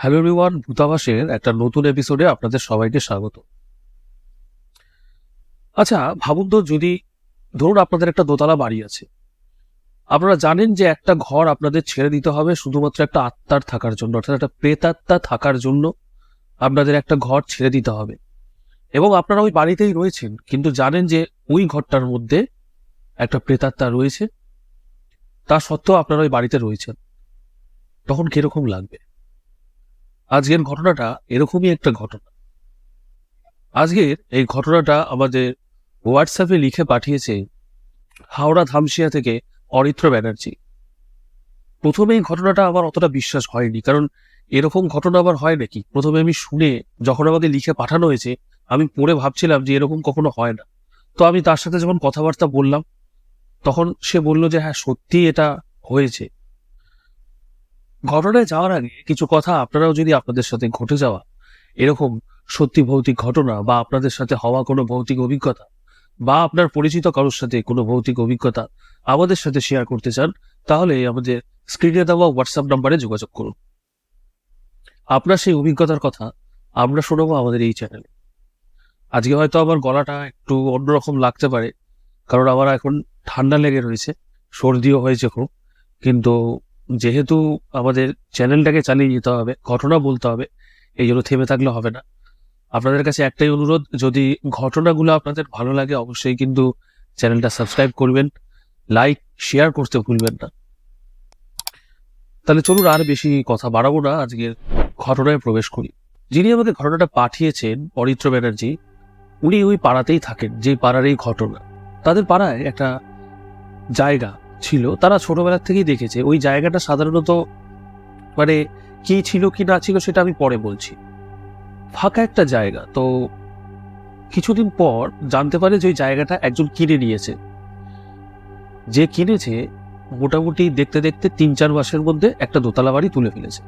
Hello everyone ভূতাভাসের একটা নতুন এপিসোডে আপনাদের সবাইকে স্বাগত। আচ্ছা ভাবুন তো যদি, ধরুন আপনাদের একটা দোতলা বাড়ি আছে। আপনারা জানেন যে একটা ঘর আপনাদের ছেড়ে দিতে হবে শুধুমাত্র একটা আত্মার থাকার জন্য, অর্থাৎ একটা প্রেতাত্মা থাকার জন্য আপনাদের একটা ঘর ছেড়ে দিতে হবে। এবং আপনারা ওই বাড়িতেই রয়েছেন, কিন্তু জানেন যে ওই ঘরটার মধ্যে একটা প্রেতাত্মা রয়েছে। তা সত্ত্বেও আপনারা ওই বাড়িতে রয়েছেন। তখন কীরকম লাগবে? আজকের ঘটনাটা এরকমই একটা ঘটনা। আজকের এই ঘটনাটা আমাদের হোয়াটসঅ্যাপে লিখে পাঠিয়েছে হাওড়া ধামসিয়া থেকে অরিত্র ব্যানার্জি। প্রথমে এই ঘটনাটা আমার অতটা বিশ্বাস হয়নি, কারণ এরকম ঘটনা আবার হয় নাকি? প্রথমে আমি শুনে যখন আমাকে লিখে পাঠানো হয়েছে, আমি পড়ে ভাবছিলাম যে এরকম কখনো হয় না। তো আমি তার সাথে যখন কথাবার্তা বললাম, তখন সে বলল যে হ্যাঁ সত্যি এটা হয়েছে। ঘটনায় যাওয়ার আগে কিছু কথা আপনারাও যদি আপনাদের সাথে ঘটে যাওয়া, এরকম সত্যি ভৌতিক ঘটনা বা আপনাদের সাথে হওয়া কোনো ভৌতিক অভিজ্ঞতা বা আপনার পরিচিত কারোর সাথে কোনো ভৌতিক অভিজ্ঞতা আমাদের সাথে শেয়ার করতে চান, তাহলে আমাদের স্ক্রিনে দেওয়া হোয়াটসঅ্যাপ নাম্বারে যোগাযোগ করুন। আপনার সেই অভিজ্ঞতার কথা আমরা শোনাবো আমাদের এই চ্যানেলে আজকে হয়তো আমার গলাটা একটু অন্যরকম লাগতে পারে, কারণ আমার এখন ঠান্ডা লেগে রয়েছে, সর্দিও হয়েছে খুব, কিন্তু যেহেতু আমাদের চ্যানেলটাকে চালিয়ে যেতে হবে, ঘটনা বলতে হবে, এই জন্য থেমে থাকলে হবে না। আপনাদের কাছে একটাই অনুরোধ, যদি ঘটনাগুলো আপনাদের ভালো লাগে, অবশ্যই কিন্তু চ্যানেলটা সাবস্ক্রাইব করবেন, লাইক, শেয়ার করতে ভুলবেন না। তাহলে চলুন আর বেশি কথা বাড়াবো না আজকের ঘটনায় প্রবেশ করি। যিনি আমাকে ঘটনাটা পাঠিয়েছেন অরিত্র ব্যানার্জি, উনি ওই পাড়াতেই থাকেন যে পাড়ার এই ঘটনা। তাদের পাড়ায় একটা জায়গা ছিল, তারা ছোটবেলা থেকেই দেখেছে। ওই জায়গাটা সাধারণত মানে কি ছিল, কি না ছিল, সেটা আমি পরে বলছি। ফাঁকা একটা জায়গা, তো কিছুদিন পর জানতে পারে যে ওই জায়গাটা একজন কিনে নিয়েছে। যে কিনেছে, মোটামুটি দেখতে দেখতে তিন চার মাসের মধ্যে একটা দোতলা বাড়ি তুলে ফেলেছে।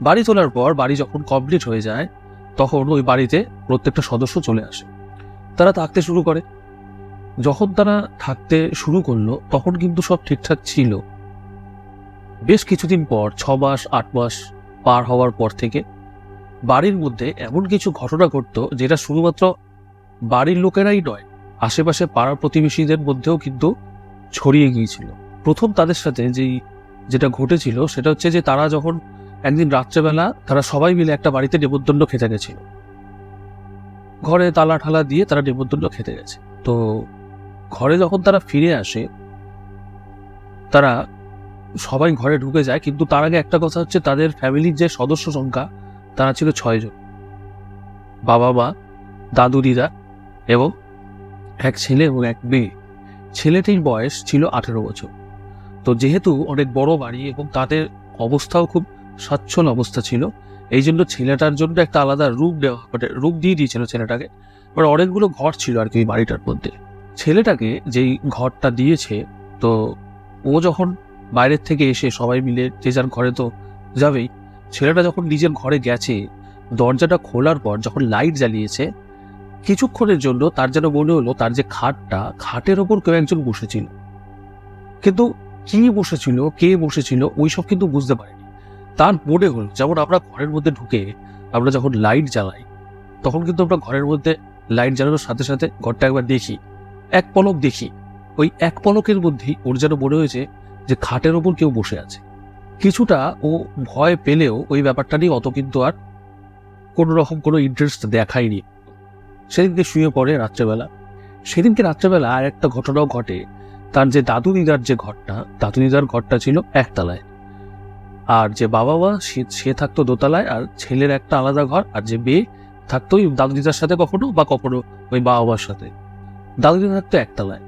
বাড়ি তোলার পর বাড়ি যখন কমপ্লিট হয়ে যায়, তখন ওই বাড়িতে প্রত্যেকটা সদস্য চলে আসে। তারা থাকতে শুরু করে। যখন তারা থাকতে শুরু করল, তখন কিন্তু সব ঠিকঠাক ছিল। বেশ কিছুদিন পর, ছ মাস, আট মাস পার হওয়ার পর থেকে বাড়ির মধ্যে এমন কিছু ঘটনা ঘটত, যেটা শুধুমাত্র বাড়ির লোকেরাই নয়, আশেপাশে পাড়ার প্রতিবেশীদের মধ্যেও কিন্তু ছড়িয়ে গিয়েছিল। প্রথম তাদের সাথে যেই যেটা ঘটেছিল, সেটা হচ্ছে যে তারা যখন একদিন রাত্রেবেলা তারা সবাই মিলে একটা বাড়িতে নেমন্তন্ন খেতে গেছিল। ঘরে তালা ঠালা দিয়ে তারা নেমন্তন্ন খেতে গেছে। তো ঘরে যখন তারা ফিরে আসে, তারা সবাই ঘরে ঢুকে যায়, কিন্তু তার আগে একটা কথা হচ্ছে, তাদের ফ্যামিলির যে সদস্য সংখ্যা, তারা ছিল ছয়জন বাবা মা, দাদু দিদা এবং এক ছেলে এবং এক মেয়ে। ছেলেটির বয়স ছিল আঠেরো বছর। তো যেহেতু অনেক বড় বাড়ি এবং তাদের অবস্থাও খুব স্বচ্ছল অবস্থা ছিল, এই জন্য ছেলেটার জন্য একটা আলাদা রূপ দেওয়া রূপ দিয়ে দিয়েছিল ছেলেটাকে। মানে অনেকগুলো ঘর ছিল আর কি বাড়িটার মধ্যে। ছেলেটাকে যেই ঘরটা দিয়েছে, তো ও যখন বাইরের থেকে এসে সবাই মিলে যে যার ঘরে তো যাবেই, ছেলেটা যখন নিজের ঘরে গেছে, দরজাটা খোলার পর যখন লাইট জ্বালিয়েছে, কিছুক্ষণের জন্য তার যেন মনে হলো তার যে খাটটা, খাটের ওপর কেউ একজন বসেছিল। কিন্তু কি বসেছিল, কে বসেছিল, ওইসব কিন্তু বুঝতে পারেনি। তার মনে হলো যেমন আমরা ঘরের মধ্যে ঢুকে আমরা যখন লাইট জ্বালাই, তখন কিন্তু আমরা ঘরের মধ্যে লাইট জ্বালানোর সাথে সাথে ঘরটা একবার দেখি। এক পলক দেখি। ওই এক পলকের মধ্যেই ওর যেন মনে হয়েছে যে খাটের ওপর কেউ বসে আছে। কিছুটা ও ভয় পেলেও ওই ব্যাপারটা নিয়ে অত কিন্তু আর কোনো রকম কোনো ইন্টারেস্ট দেখায়নি। সেদিনকে শুয়ে পড়ে রাত্রেবেলা। সেদিনকে রাত্রেবেলা আর একটা ঘটনাও ঘটে। তার যে দাদু দিদার যে ঘরটা দাদু দিদার ঘরটা ছিল একতলায়। আর যে বাবা মা সে থাকতো দোতলায় আর ছেলের একটা আলাদা ঘর, আর যে মেয়ে থাকতো দাদু দিদার সাথে কখনো বা কখনো ওই বাবা মার সাথে। দাদু দিদা থাকতো একতলায়।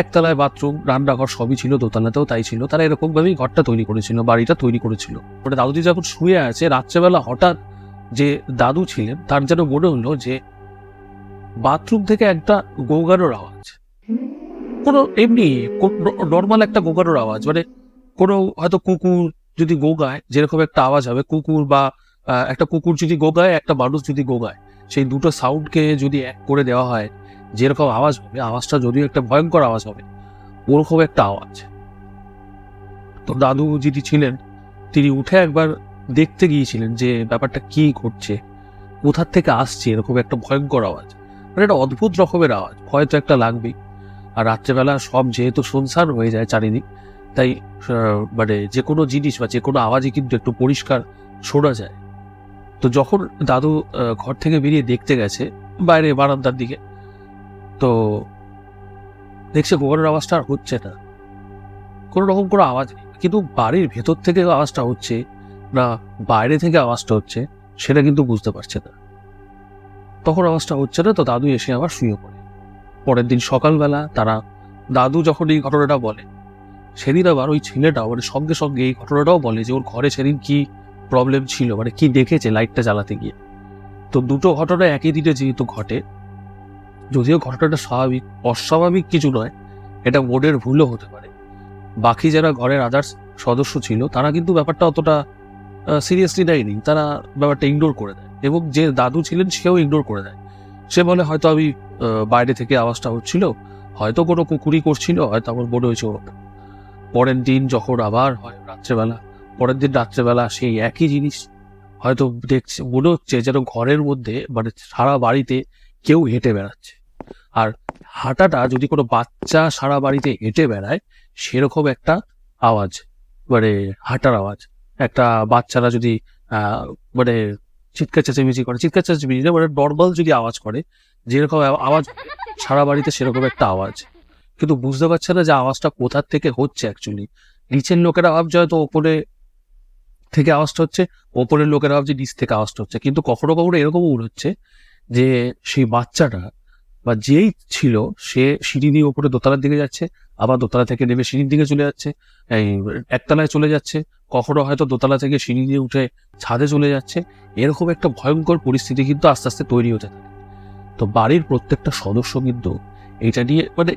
একতলায় বাথরুম, রান্নাঘর সবই ছিল, দোতলাতেও তাই ছিল। তারা এরকম ভাবেই ঘরটা তৈরি করেছিল, বাড়িটা তৈরি করেছিল। ওটা দাদুদি যখন শুয়ে আছে, রাত্রেবেলা হঠাৎ যে দাদু ছিলেন, তার যেন মনে হলো যে বাথরুম থেকে একটা গোগানোর আওয়াজ। কোনো এমনি নর্মাল একটা গোগানোর আওয়াজ মানে কোনো হয়তো কুকুর যদি গোগায়, যেরকম একটা আওয়াজ হবে, কুকুর বা একটা কুকুর যদি গোগায়, একটা মানুষ যদি গোগায়, সেই দুটো সাউন্ডকে যদি এক করে দেওয়া হয় যেরকম আওয়াজ হবে, আওয়াজটা যদিও একটা ভয়ঙ্কর আওয়াজ হবে ওরকম একটা আওয়াজ। তো দাদু যিনি ছিলেন, তিনি উঠে একবার দেখতে গিয়েছিলেন যে ব্যাপারটা কি ঘটছে কোথার থেকে আসছে এরকম একটা ভয়ঙ্কর আওয়াজ। মানে একটা অদ্ভুত রকমের আওয়াজ, ভয় তো একটা লাগবেই। আর রাত্রেবেলা সব যেহেতু শুনশান হয়ে যায় চারিদিক, তাই মানে যে কোনো জিনিস বা যে কোনো আওয়াজই কিন্তু একটু পরিষ্কার শোনা যায়। তো যখন দাদু ঘর থেকে বেরিয়ে দেখতে গেছে, বাইরে বারান্দার দিকে তো দেখছে গোবরের আওয়াজটা আর হচ্ছে না। কোনো রকম কোনো আওয়াজ নেই। কিন্তু বাড়ির ভেতর থেকে আওয়াজটা হচ্ছে না বাইরে থেকে আওয়াজটা হচ্ছে, সেটা কিন্তু বুঝতে পারছে না। তখন আওয়াজটা হচ্ছে না, তো দাদু এসে আবার শুয়ে পড়ে। পরের দিন সকালবেলা তারা, দাদু যখন এই ঘটনাটা বলে, সেদিন আবার ওই ছেলেটা মানে সঙ্গে সঙ্গে এই ঘটনাটাও বলে যে ওর ঘরে সেদিন কি প্রবলেম ছিল মানে কি দেখেছে লাইটটা জ্বালাতে গিয়ে। তো দুটো ঘটনা একই দিনে যেহেতু ঘটে যদিও ঘটনাটা স্বাভাবিক, অস্বাভাবিক কিছু নয়, এটা বোর্ডের ভুলও হতে পারে। বাকি যারা ঘরের আদার্স সদস্য ছিল, তারা কিন্তু ব্যাপারটা অতটা সিরিয়াসলি নেয়নি তারা ব্যাপারটা ইগনোর করে দেয় এবং যে দাদু ছিলেন, সেও ইগনোর করে দেয়। সে বলে, হয়তো আমি বাইরে থেকে আওয়াজটা হচ্ছিল, হয়তো কোনো কুকুরি করছিল, হয়তো আমার মনে হয়েছে ওরকম। পরের দিন যখন আবার হয় রাত্রেবেলা, পরের দিন রাত্রেবেলা সেই একই জিনিস হয়তো দেখছে, মনে হচ্ছে যেন ঘরের মধ্যে মানে সারা বাড়িতে কেউ হেঁটে বেড়াচ্ছে। আর হাঁটাটা যদি কোনো বাচ্চা সারা বাড়িতে হেঁটে বেড়ায় সেরকম একটা আওয়াজ মানে হাঁটার আওয়াজ। একটা বাচ্চারা যদি মানে চিৎকার চেঁচামেচি করে চিৎকার চেঁচামেচি না, মানে নর্মাল যদি আওয়াজ করে যেরকম আওয়াজ সারা বাড়িতে সেরকম একটা আওয়াজ। কিন্তু বুঝতে পারছে না যে আওয়াজটা কোথার থেকে হচ্ছে অ্যাকচুয়ালি নিচের লোকেরা ভাবছে হয়তো ওপরে থেকে আওয়াজটা হচ্ছে ওপরের লোকেরা ভাবছে নিচ থেকে আওয়াজটা হচ্ছে। কিন্তু কখনো কখনো এরকমও মনে হচ্ছে যে সেই বাচ্চাটা বা যেই ছিল, সে সিঁড়ি দিয়ে উপরে দোতলার দিকে যাচ্ছে, আবার দোতলা থেকে নেমে সিঁড়ির দিকে চলে যাচ্ছে। এই একতলায় চলে যাচ্ছে। কখনো হয়তো দোতলা থেকে সিঁড়ি দিয়ে উঠে ছাদে চলে যাচ্ছে। এরকম একটা ভয়ঙ্কর পরিস্থিতি কিন্তু আস্তে আস্তে তৈরি হতে থাকে। তো বাড়ির প্রত্যেকটা সদস্য কিন্তু এটা নিয়ে মানে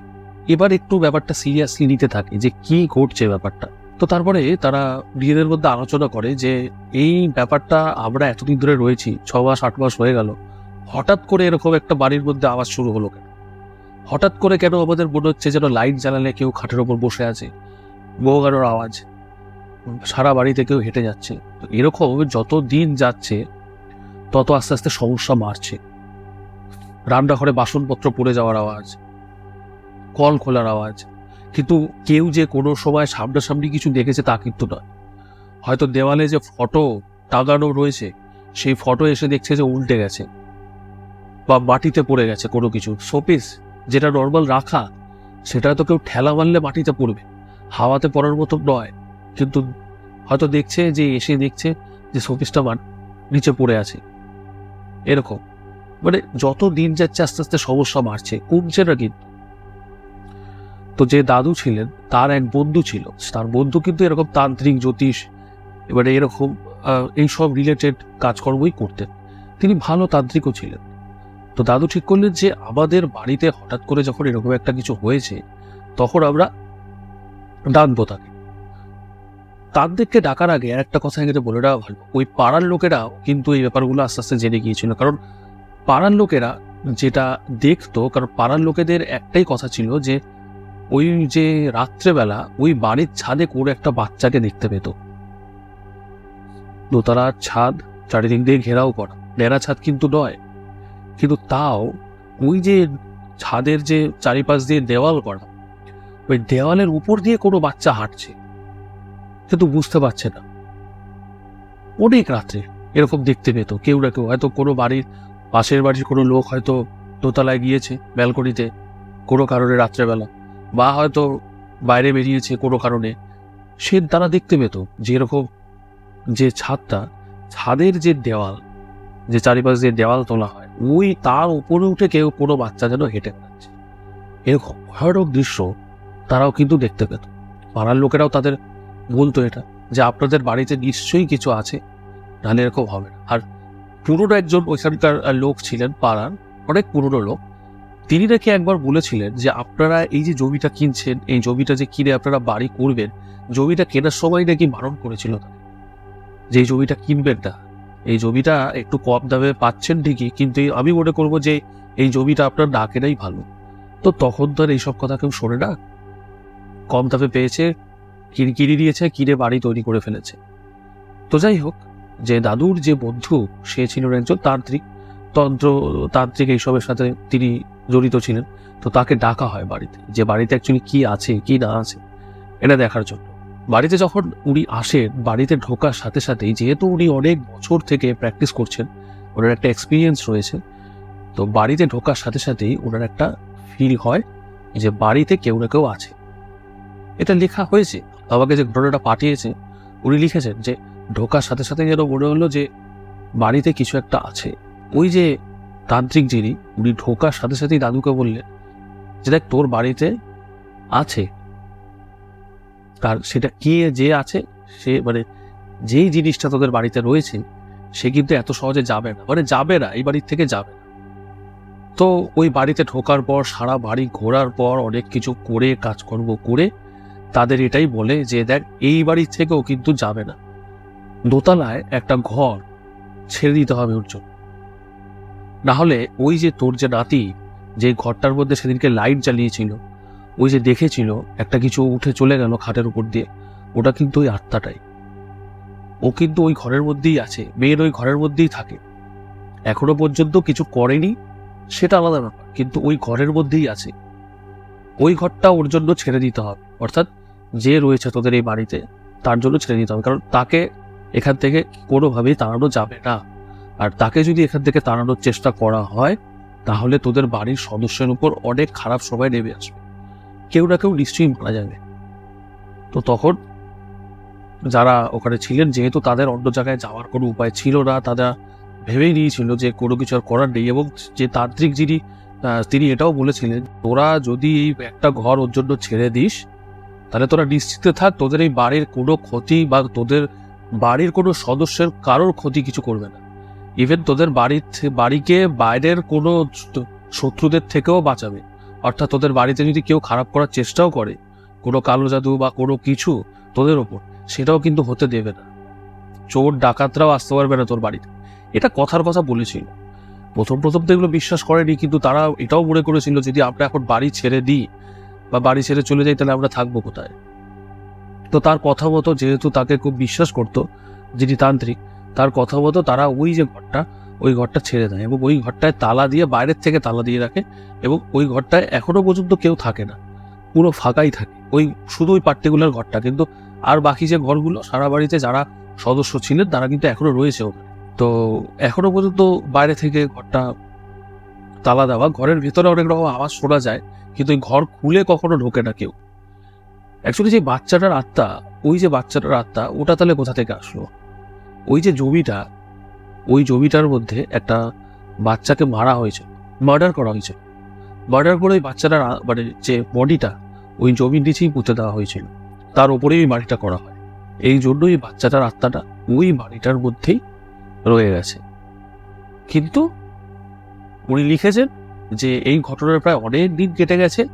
এবার একটু ব্যাপারটা সিরিয়াসলি নিতে থাকে যে কি ঘটছে ব্যাপারটা। তো তারপরে তারা নিজেদের মধ্যে আলোচনা করে যে এই ব্যাপারটা আমরা এতদিন ধরে রয়েছি, ছ মাস, আট মাস হয়ে গেল। হঠাৎ করে এরকম একটা বাড়ির মধ্যে আওয়াজ শুরু হলো কেন? হঠাৎ করে কেন আমাদের মনে হচ্ছে যেন লাইট জ্বালালে কেউ খাটের ওপর বসে আছে? বউগানোর আওয়াজ। সারা বাড়িতে কেউ হেঁটে যাচ্ছে। তো এরকম যত দিন যাচ্ছে, তত আস্তে আস্তে সমস্যা বাড়ছে। রান্নাঘরে বাসনপত্র পড়ে যাওয়ার আওয়াজ, কল খোলার আওয়াজ। কিন্তু কেউ যে কোনো সময় সামনাসামনি কিছু দেখেছে তা কিন্তু নয়। হয়তো দেওয়ালে যে ফটো টাঙানো রয়েছে, সেই ফটো এসে দেখছে যে উল্টে গেছে। বা মাটিতে পড়ে গেছে কোনো কিছু। শোপিস, যেটা নর্মাল রাখা, সেটা তো কেউ ঠেলা মারলে মাটিতে পড়বে। হাওয়াতে পড়ার মতো নয়। কিন্তু হয়তো দেখছে যে, এসে দেখছে যে শোপিসটা নিচে পড়ে আছে। এরকম। মানে যত দিন যাচ্ছে আস্তে আস্তে সমস্যা বাড়ছে। কমছে না কিন্তু। তো যে দাদু ছিলেন, তার এক বন্ধু ছিল। তার বন্ধু কিন্তু এরকম তান্ত্রিক, জ্যোতিষ, এবারে এরকম এইসব রিলেটেড কাজকর্মই করতেন। তিনি ভালো তান্ত্রিকও ছিলেন। তো দাদু ঠিক করলেন যে আমাদের বাড়িতে হঠাৎ করে যখন এরকম একটা কিছু হয়েছে, তখন আমরা ডাকবো তাকে। তাদেরকে ডাকার আগে আর একটা কথা এখানে বলে দেওয়া ভালো। ওই পাড়ার লোকেরাও কিন্তু এই ব্যাপারগুলো আস্তে আস্তে জেনে গিয়েছিল। কারণ পাড়ার লোকেরা যেটা দেখতো, কারণ পাড়ার লোকেদের একটাই কথা ছিল যে, ওই যে রাত্রেবেলা ওই বাড়ির ছাদে কোনো একটা বাচ্চাকে দেখতে পেত। দোতলার ছাদ চারিদিক দিয়ে ঘেরাও করা। ন্যাড়া ছাদ কিন্তু নয়। কিন্তু তাও ওই যে ছাদের যে চারিপাশ দিয়ে দেওয়াল করা, ওই দেওয়ালের উপর দিয়ে কোনো বাচ্চা হাঁটছে। কিন্তু বুঝতে পারছে না। অনেক রাত্রে এরকম দেখতে পেত, কেউ না কেউ। হয়তো কোনো বাড়ির পাশের বাড়ির কোনো লোক হয়তো দোতলায় গিয়েছে ব্যালকনিতে কোনো কারণে রাত্রেবেলা, বা হয়তো বাইরে বেরিয়েছে কোনো কারণে। সে তারা দেখতে পেত যে এরকম যে ছাদটা, ছাদের যে দেওয়াল, যে চারিপাশ দিয়ে দেওয়াল তোলা হয় ওই তার উপরে উঠে কেউ কোনো বাচ্চা যেন হেঁটে বেড়াচ্ছে। এরকম ভয়ানক দৃশ্য তারাও কিন্তু দেখতে পেত। পাড়ার লোকেরাও তাদের বলতো এটা, যে আপনাদের বাড়িতে নিশ্চয়ই কিছু আছে নাহলে এরকম হবে না। আর পুরনো একজন ওইখানকার লোক ছিলেন, পাড়ার অনেক পুরনো লোক। তিনি নাকি একবার বলেছিলেন যে আপনারা এই যে জমিটা কিনছেন, এই জমিটা যে কিনে আপনারা বাড়ি করবেন, জমিটা কেনার সময় নাকি বারণ করেছিল। যে জমিটা কিনবেন না এই জমিটা একটু কম দামে পাচ্ছেন ঠিকই, কিন্তু আমি মনে করব যে এই জমিটা আপনার না কেনাই ভালো। তো তখন তো আর এইসব কথা কেউ শোনে না। কম দামে পেয়েছে, কিনে দিয়েছে কিনে বাড়ি তৈরি করে ফেলেছে। তো যাই হোক, যে দাদুর যে বন্ধু, সে ছিল একজন তান্ত্রিক। তন্ত্র, তান্ত্রিক এইসবের সাথে তিনি জড়িত ছিলেন। তো তাকে ডাকা হয় বাড়িতে, যে বাড়িতে অ্যাকচুয়ালি কি আছে, কি না আছে, এটা দেখার জন্য। বাড়িতে যখন উনি আসেন, বাড়িতে ঢোকার সাথে সাথেই, যেহেতু উনি অনেক বছর থেকে প্র্যাকটিস করছেন, ওনার একটা এক্সপিরিয়েন্স রয়েছে, তো বাড়িতে ঢোকার সাথে সাথেই ওনার একটা ফিল হয় যে বাড়িতে কেউ না কেউ আছে। এটা লেখা হয়েছে আমাকে যে ঘটনাটা পাঠিয়েছে, উনি লিখেছেন যে, ঢোকার সাথে সাথে যেন মনে হলো যে বাড়িতে কিছু একটা আছে। ওই যে তান্ত্রিক যিনি, উনি ঢোকার সাথে সাথেই দাদুকে বললেন যে, দেখ, তোর বাড়িতে আছে। আর সেটা কে যে আছে, সে মানে যেই জিনিসটা তোদের বাড়িতে রয়েছে, সে কিন্তু এত সহজে যাবে না। মানে যাবে না, এই বাড়ির থেকে যাবে তো ওই বাড়িতে ঢোকার পর, সারা বাড়ি ঘোরার পর, অনেক কিছু করে, কাজকর্ম করে, তাদের এটাই বলে যে, দেখ, এই বাড়ির থেকেও কিন্তু যাবে না। দোতলায় একটা ঘর ছেড়ে দিতে হবে ওর জন্য। না হলে ওই যে তোর যে নাতি, যে ঘরটার মধ্যে সেদিনকে লাইট জ্বালিয়েছিল ওই যে দেখেছিল, একটা কিছু উঠে চলে গেল খাটের উপর দিয়ে। ওটা কিন্তু ওই আত্মাটাই। ও কিন্তু ওই ঘরের মধ্যেই আছে, মেয়ের ওই ঘরের মধ্যেই থাকে। এখনও পর্যন্ত কিছু করেনি, সেটা আলাদা ব্যাপার, কিন্তু ওই ঘরের মধ্যেই আছে। ওই ঘরটা ওর জন্য ছেড়ে দিতে হবে, অর্থাৎ যে রয়েছে তোদের এই বাড়িতে, তার জন্য ছেড়ে দিতে হবে, কারণ তাকে এখান থেকে কোনোভাবেই তাড়ানো যাবে না। আর তাকে যদি এখান থেকে তাড়ানোর চেষ্টা করা হয়, তাহলে তোদের বাড়ির সদস্যের উপর অনেক খারাপ সময় নেমে আসবে। কেউ না কেউ নিশ্চয়ই মারা যাবে। তো তখন যারা ওখানে ছিলেন, যেহেতু তাদের অন্য জায়গায় যাওয়ার কোনো উপায় ছিল না, তারা ভেবেই নিয়েছিল যে কোনো কিছু আর করার নেই এবং যে তান্ত্রিক যিনি তিনি এটাও বলেছিলেন, তোরা যদি এই একটা ঘর ওর জন্য ছেড়ে দিস, তাহলে তোরা নিশ্চিত থাক, তোদের এই বাড়ির কোনো ক্ষতি বা তোদের বাড়ির কোনো সদস্যের কারোর ক্ষতি কিছু করবে না। ইভেন তোদের বাড়ির বাড়িকে বাইরের কোনো শত্রুদের থেকেও বাঁচাবে। অর্থাৎ তোদের বাড়িতে যদি কেউ খারাপ করার চেষ্টাও করে, কোনো কালো জাদু বা কোনো কিছু তোদের ওপর, সেটাও কিন্তু হতে দেবে না। চোর, ডাকাতরাও আসতে পারবে না তোর বাড়িতে। এটা কথার কথা বলেছিল। প্রথম প্রথম তো এগুলো বিশ্বাস করেনি, কিন্তু তারা এটাও মনে করেছিল, যদি আমরা এখন বাড়ি ছেড়ে দিই বা বাড়ি ছেড়ে চলে যাই, তাহলে আমরা থাকব কোথায়? তো তার কথা মতো যেহেতু তাকে খুব বিশ্বাস করতো, যিনি তান্ত্রিক, তার কথা মতো তারা ওই যে ঘরটা ওই ঘরটা ছেড়ে দেয় এবং ওই ঘরটায় তালা দিয়ে বাইরের থেকে তালা দিয়ে রাখে এবং ওই ঘরটায় এখনও পর্যন্ত কেউ থাকে না। পুরো ফাঁকাই থাকে। ওই শুধু ওই পার্টিকুলার ঘরটা। কিন্তু আর বাকি যে ঘরগুলো, সারা বাড়িতে যারা সদস্য ছিলেন, তারা কিন্তু এখনও রয়েছে ওখানে। তো এখনও পর্যন্ত বাইরে থেকে ঘরটা তালা দেওয়া, ঘরের ভেতরে অনেক রকম আওয়াজ শোনা যায়, কিন্তু ওই ঘর খুলে কখনো ঢোকে না কেউ। অ্যাকচুয়ালি যে বাচ্চাটার আত্মা, ওই যে বাচ্চাটার আত্মা, ওটা তাহলে কোথা থেকে আসলো? ওই যে জমিটা ওই জমিটার মধ্যে একটা বাচ্চাকে মারা হয়েছে মার্ডার করা হয়েছে। মার্ডার করে ওই বাচ্চাটার মানে যে বডিটা ওই জমির নিচেই পুঁতে দেওয়া হয়েছিল। তার উপরেই ওই বাড়িটা করা হয়। এই জন্যই বাচ্চাটার আত্মাটা ওই বাড়িটার মধ্যেই রয়ে গেছে। কিন্তু উনি লিখেছেন যে এই ঘটনার প্রায় অনেক দিন কেটে গেছে,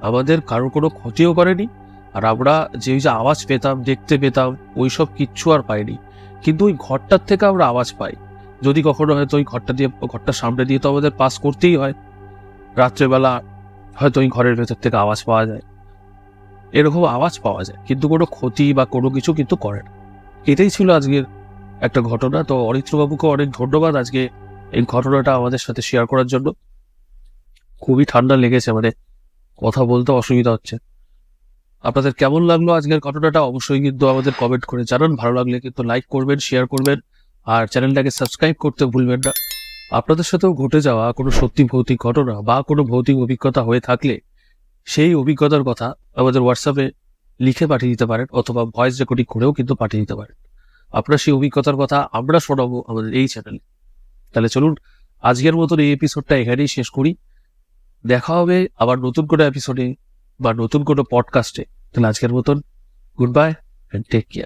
আমাদের কারোর কোনো ক্ষতিও করেনি, আর আমরা যে ওই যে আওয়াজ পেতাম, দেখতে পেতাম, ওইসব কিচ্ছু আর পাইনি। কিন্তু ওই ঘরটার থেকে আমরা আওয়াজ পাই। যদি কখনো হয়তো ওই ঘরটা দিয়ে, ঘরটার সামনে দিয়ে তো আমাদের পাস করতেই হয়। রাত্রেবেলা হয়তো ওই ঘরের ভেতর থেকে আওয়াজ পাওয়া যায়। এরকম আওয়াজ পাওয়া যায়, কিন্তু কোনো ক্ষতি বা কোনো কিছু কিন্তু করে না। এটাই ছিল আজকের একটা ঘটনা। তো অরিত্রবাবুকে অনেক ধন্যবাদ আজকে এই ঘটনাটা আমাদের সাথে শেয়ার করার জন্য। খুবই ঠান্ডা লেগেছে মানে কথা বলতে অসুবিধা হচ্ছে। আপনাদের কেমন লাগল? আজকের ঘটনাটা অবশ্যই কিন্তু আমাদের কমেন্ট করে জানান। ভালো লাগলে কিন্তু লাইক করবেন শেয়ার করবেন, আর চ্যানেলটাকে সাবস্ক্রাইব করতে ভুলবেন না। আপনাদের সাথেও ঘটে যাওয়া কোনো সত্যি ভৌতিক ঘটনা বা কোনো ভৌতিক অভিজ্ঞতা হয়ে থাকলে সেই অভিজ্ঞতার কথা আমাদের হোয়াটসঅ্যাপে লিখে পাঠিয়ে দিতে পারেন অথবা ভয়েস রেকর্ডিং করেও কিন্তু পাঠিয়ে দিতে পারেন। আপনার সেই অভিজ্ঞতার কথা আমরা শোনাবো আমাদের এই চ্যানেলে তাহলে চলুন, আজকের মতন এই এপিসোডটা এখানেই শেষ করি। দেখা হবে আবার নতুন কোনো এপিসোডে বা নতুন কোনো পডকাস্টে তাহলে আজকের মতন good bye and take care